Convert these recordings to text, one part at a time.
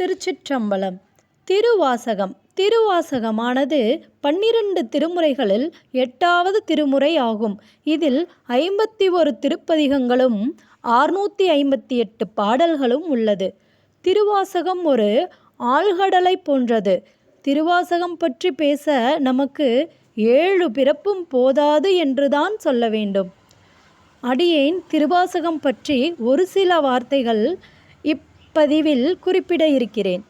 திருச்சிற்றம்பலம். திருவாசகம். திருவாசகமானது பன்னிரண்டு திருமுறைகளில் எட்டாவது திருமுறை ஆகும். இதில் ஐம்பத்தி ஒரு திருப்பதிகங்களும் ஆறுநூற்றி ஐம்பத்தி எட்டு பாடல்களும் உள்ளது. திருவாசகம் ஒரு ஆழ்கடலை போன்றது. திருவாசகம் பற்றி பேச நமக்கு ஏழு பிறப்பும் போதாது என்றுதான் சொல்ல வேண்டும். அடியேன் திருவாசகம் பற்றி ஒரு சில வார்த்தைகள் இப்பதிவில் குறிப்பிட இருக்கிறேன்.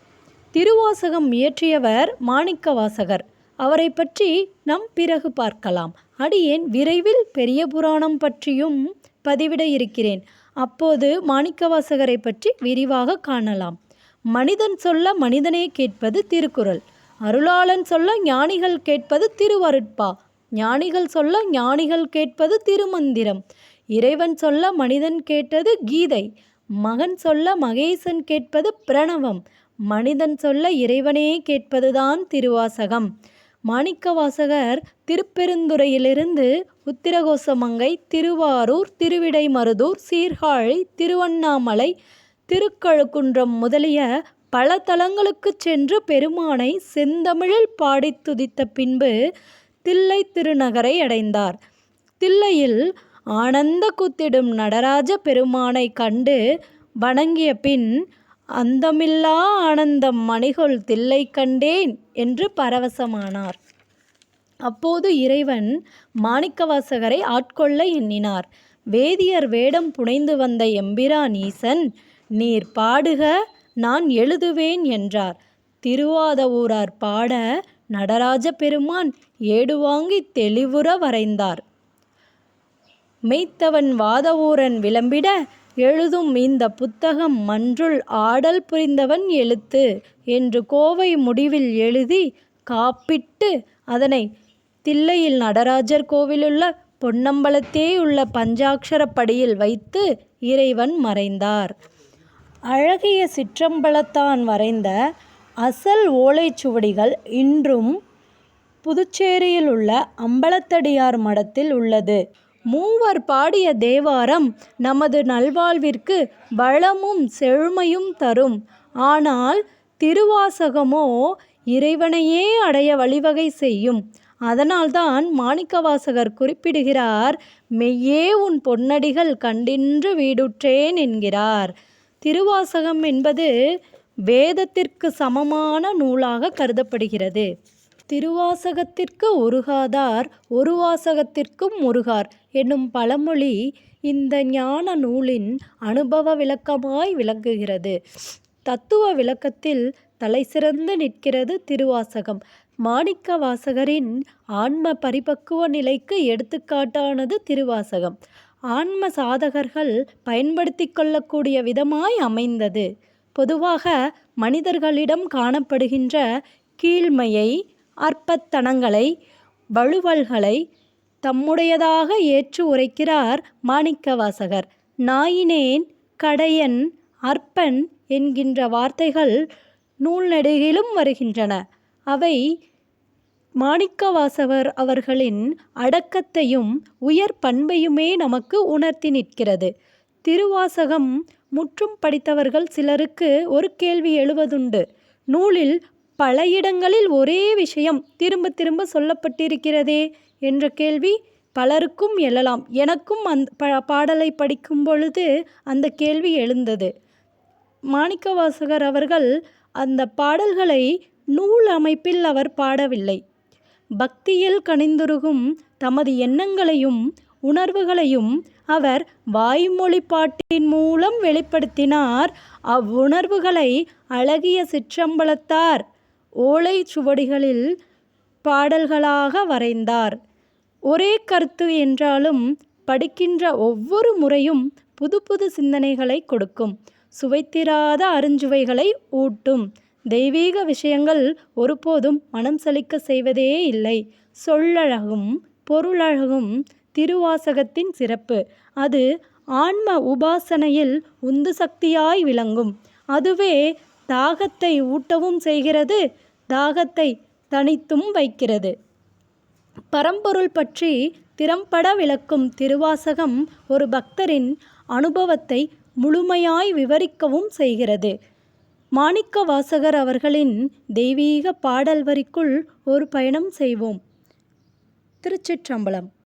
திருவாசகம் இயற்றியவர் மாணிக்கவாசகர். அவரை பற்றி நம் பிறகு பார்க்கலாம். அடியேன் விரைவில் பெரிய புராணம் பற்றியும் பதிவிட இருக்கிறேன். அப்போது மாணிக்கவாசகரை பற்றி விரிவாக காணலாம். மனிதன் சொல்ல மனிதனே கேட்பது திருக்குறள். அருளாளன் சொல்ல ஞானிகள் கேட்பது திருவருட்பா. ஞானிகள் சொல்ல ஞானிகள் கேட்பது திருமந்திரம். இறைவன் சொல்ல மனிதன் கேட்டது கீதை. மகன் சொல்ல மகேசன் கேட்பது பிரணவம் மனிதன் சொல்ல இறைவனே கேட்பதுதான் திருவாசகம். மாணிக்கவாசகர் திருப்பெருந்துறையிலிருந்து உத்திரகோசமங்கை திருவாரூர் திருவிடைமருதூர் சீர்காழி திருவண்ணாமலை திருக்கழுக்குன்றம் முதலிய பல தலங்களுக்கு சென்று பெருமானை செந்தமிழில் பாடித் துதித்த பின்பு தில்லை திருநகரை அடைந்தார். தில்லையில் ஆனந்த குத்திடும் நடராஜ பெருமானை கண்டு வணங்கிய பின் அந்தமில்லா ஆனந்தம் மணிகொள் தில்லை கண்டேன் என்று பரவசமானார். அப்போது இறைவன் மாணிக்கவாசகரை ஆட்கொள்ள எண்ணினார். வேதியர் வேடம் புனைந்து வந்த எம்பிரான் ஈசன் நீர் பாடுக நான் எழுதுவேன் என்றார். திருவாதவூரார் பாட நடராஜ பெருமான் ஏடுவாங்கி தெளிவுற வரைந்தார். மெய்த்தவன் வாதவூரன் விளம்பிட எழுதும் இந்த புத்தகம் மன்றுள் ஆடல் புரிந்தவன் எழுத்து என்று கோவை முடிவில் எழுதி காப்பிட்டு அதனை தில்லையில் நடராஜர் கோவிலுள்ள பொன்னம்பலத்தேயுள்ள பஞ்சாட்சரப்படியில் வைத்து இறைவன் மறைந்தார். அழகிய சிற்றம்பலத்தான் வரைந்த அசல் ஓலைச்சுவடிகள் இன்றும் புதுச்சேரியில் உள்ள அம்பலத்தடியார் மடத்தில் உள்ளது. மூவர் பாடிய தேவாரம் நமது நல்வாழ்விற்கு வளமும் செழுமையும் தரும். ஆனால் திருவாசகமோ இறைவனையே அடைய வழிவகை செய்யும். அதனால்தான் மாணிக்கவாசகர் குறிப்பிடுகிறார் மெய்யே உன் பொன்னடிகள் கண்டின்று வீடுற்றேன் என்கிறார். திருவாசகம் என்பது வேதத்திற்கு சமமான நூலாக கருதப்படுகிறது. திருவாசகத்திற்கு உருகாதார் ஒரு வாசகத்திற்கும் முருகார் என்னும் பழமொழி இந்த ஞான நூலின் அனுபவ விளக்கமாய் விளங்குகிறது. தத்துவ விளக்கத்தில் தலைசிறந்து நிற்கிறது திருவாசகம். மாணிக்க வாசகரின் ஆன்ம பரிபக்குவ நிலைக்கு எடுத்துக்காட்டானது திருவாசகம். ஆன்ம சாதகர்கள் பயன்படுத்தி கொள்ளக்கூடிய விதமாய் அமைந்தது. பொதுவாக மனிதர்களிடம் காணப்படுகின்ற கீழ்மையை அற்பத்தனங்களை வழுவல்களை தம்முடையதாக ஏற்று உரைக்கிறார் மாணிக்கவாசகர். நாயினேன் கடையன் அற்பன் என்கின்ற வார்த்தைகள் நூல்நெடுகிலும் வருகின்றன. அவை மாணிக்கவாசகர் அவர்களின் அடக்கத்தையும் உயர் பண்பையுமே நமக்கு உணர்த்தி நிற்கிறது. திருவாசகம் முற்றும் படித்தவர்கள் சிலருக்கு ஒரு கேள்வி எழுவதுண்டு. நூலில் பல இடங்களில் ஒரே விஷயம் திரும்ப திரும்ப சொல்லப்பட்டிருக்கிறதே என்ற கேள்வி பலருக்கும் எழலாம். எனக்கும் அந் ப பாடலை படிக்கும் பொழுது அந்த கேள்வி எழுந்தது. மாணிக்கவாசகர் அவர்கள் அந்த பாடல்களை நூல் அமைப்பில் அவர் பாடவில்லை. பக்தியில் கனிந்துருகும் தமது எண்ணங்களையும் உணர்வுகளையும் அவர் வாய்மொழி பாட்டின் மூலம் வெளிப்படுத்தினார். அவ்வுணர்வுகளை அழகிய சிற்றம்பலத்தார். ஓலை சுவடிகளில் பாடல்களாக வரைந்தார். ஒரே கருத்து என்றாலும் படிக்கின்ற ஒவ்வொரு முறையும் புது புது சிந்தனைகளை கொடுக்கும். சுவைத்திராத அருஞ்சுவைகளை ஊட்டும். தெய்வீக விஷயங்கள் ஒருபோதும் மனம் சலிக்க செய்வதே இல்லை. சொல்லழகும் பொருளழகும் திருவாசகத்தின் சிறப்பு. அது ஆன்ம உபாசனையில் உந்து சக்தியாய் விளங்கும். அதுவே தாகத்தை ஊட்டவும் செய்கிறது தாகத்தை தனித்தும் வைக்கிறது. பரம்பொருள் பற்றி திறம்பட விளக்கும் திருவாசகம் ஒரு பக்தரின் அனுபவத்தை முழுமையாய் விவரிக்கவும் செய்கிறது. மாணிக்க வாசகர் அவர்களின் தெய்வீக பாடல் வரிக்குள் ஒரு பயணம் செய்வோம். திருச்சிற்றம்பலம்.